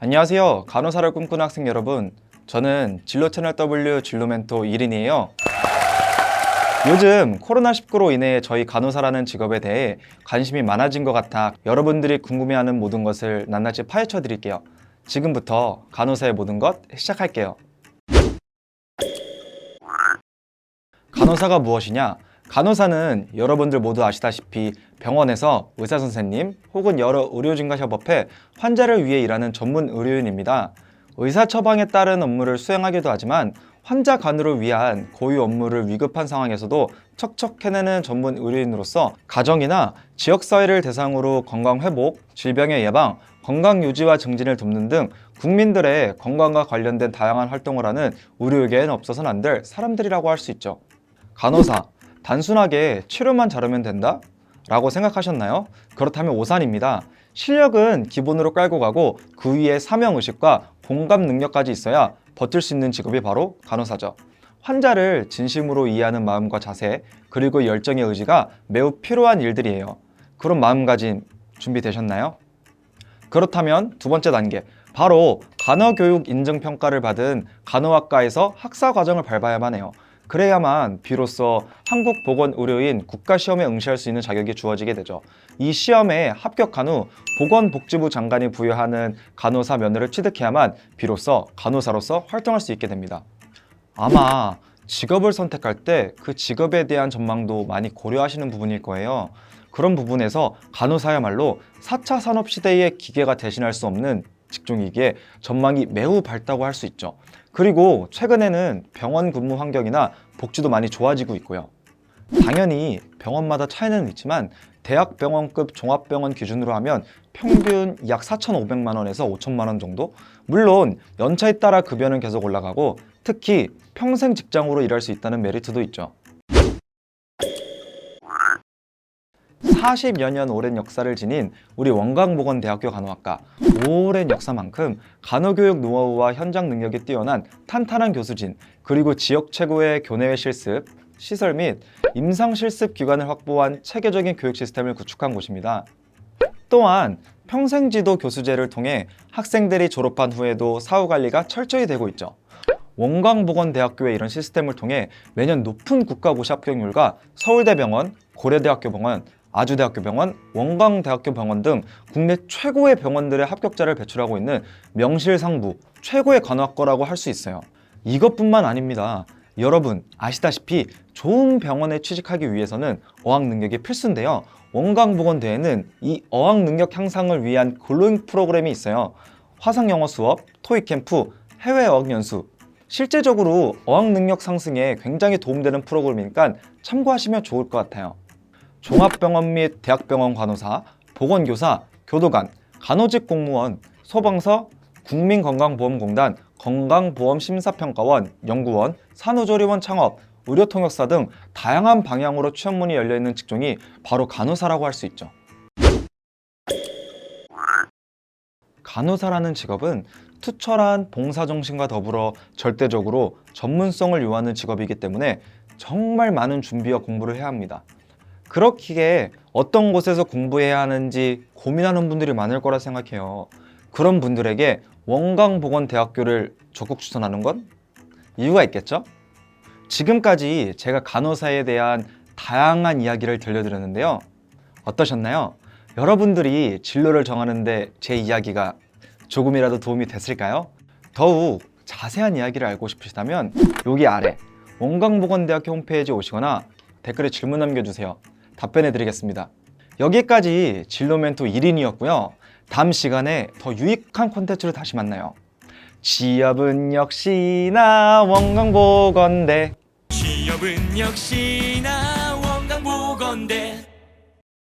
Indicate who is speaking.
Speaker 1: 안녕하세요. 간호사를 꿈꾸는 학생 여러분. 저는 진로 채널 W 진로 멘토 1인이에요. 요즘 코로나19로 인해 저희 간호사라는 직업에 대해 관심이 많아진 것 같아 여러분들이 궁금해하는 모든 것을 낱낱이 파헤쳐 드릴게요. 지금부터 간호사의 모든 것 시작할게요. 간호사가 무엇이냐? 간호사는 여러분들 모두 아시다시피 병원에서 의사 선생님 혹은 여러 의료진과 협업해 환자를 위해 일하는 전문 의료인입니다. 의사 처방에 따른 업무를 수행하기도 하지만 환자 간호를 위한 고유 업무를 위급한 상황에서도 척척 해내는 전문 의료인으로서 가정이나 지역 사회를 대상으로 건강 회복, 질병의 예방, 건강 유지와 증진을 돕는 등 국민들의 건강과 관련된 다양한 활동을 하는 의료계에는 없어서는 안 될 사람들이라고 할 수 있죠. 간호사, 단순하게 치료만 잘하면 된다? 라고 생각하셨나요? 그렇다면 오산입니다. 실력은 기본으로 깔고 가고 그 위에 사명의식과 공감 능력까지 있어야 버틸 수 있는 직업이 바로 간호사죠. 환자를 진심으로 이해하는 마음과 자세, 그리고 열정의 의지가 매우 필요한 일들이에요. 그런 마음가짐 준비되셨나요? 그렇다면 두 번째 단계, 바로 간호교육 인증평가를 받은 간호학과에서 학사 과정을 밟아야만 해요. 그래야만 비로소 한국 보건 의료인 국가 시험에 응시할 수 있는 자격이 주어지게 되죠. 이 시험에 합격한 후 보건복지부 장관이 부여하는 간호사 면허를 취득해야만 비로소 간호사로서 활동할 수 있게 됩니다. 아마 직업을 선택할 때 그 직업에 대한 전망도 많이 고려하시는 부분일 거예요. 그런 부분에서 간호사야말로 4차 산업 시대의 기계가 대신할 수 없는 직종이기에 전망이 매우 밝다고 할 수 있죠. 그리고 최근에는 병원 근무 환경이나 복지도 많이 좋아지고 있고요. 당연히 병원마다 차이는 있지만 대학병원급 종합병원 기준으로 하면 평균 약 4,500만 원에서 5천만 원 정도? 물론 연차에 따라 급여는 계속 올라가고 특히 평생 직장으로 일할 수 있다는 메리트도 있죠. 40여 년 오랜 역사를 지닌 우리 원광보건대학교 간호학과 오랜 역사만큼 간호교육 노하우와 현장 능력이 뛰어난 탄탄한 교수진 그리고 지역 최고의 교내외 실습 시설 및 임상 실습 기관을 확보한 체계적인 교육 시스템을 구축한 곳입니다. 또한 평생지도 교수제를 통해 학생들이 졸업한 후에도 사후 관리가 철저히 되고 있죠. 원광보건대학교의 이런 시스템을 통해 매년 높은 국가고시 합격률과 서울대병원, 고려대학교 병원, 아주대학교 병원, 원광대학교 병원 등 국내 최고의 병원들의 합격자를 배출하고 있는 명실상부 최고의 간호학과라고 할 수 있어요. 이것뿐만 아닙니다. 여러분 아시다시피 좋은 병원에 취직하기 위해서는 어학 능력이 필수인데요. 원광보건대에는 이 어학 능력 향상을 위한 글로잉 프로그램이 있어요. 화상 영어 수업, 토익 캠프, 해외 어학 연수. 실제적으로 어학 능력 상승에 굉장히 도움되는 프로그램이니까 참고하시면 좋을 것 같아요. 종합병원 및 대학병원 간호사, 보건교사, 교도관, 간호직 공무원, 소방서, 국민건강보험공단, 건강보험심사평가원, 연구원, 산후조리원 창업, 의료통역사 등 다양한 방향으로 취업문이 열려있는 직종이 바로 간호사라고 할 수 있죠. 간호사라는 직업은 투철한 봉사정신과 더불어 절대적으로 전문성을 요하는 직업이기 때문에 정말 많은 준비와 공부를 해야 합니다. 그렇기에 어떤 곳에서 공부해야 하는지 고민하는 분들이 많을 거라 생각해요. 그런 분들에게 원광보건대학교를 적극 추천하는 건 이유가 있겠죠? 지금까지 제가 간호사에 대한 다양한 이야기를 들려드렸는데요. 어떠셨나요? 여러분들이 진로를 정하는데 제 이야기가 조금이라도 도움이 됐을까요? 더욱 자세한 이야기를 알고 싶으시다면 여기 아래 원광보건대학교 홈페이지 오시거나 댓글에 질문 남겨주세요. 답변해 드리겠습니다. 여기까지 진로 멘토 1인이었고요. 다음 시간에 더 유익한 콘텐츠로 다시 만나요. 취업은 역시나 원광보건대
Speaker 2: 취업은 역시나 원광보건대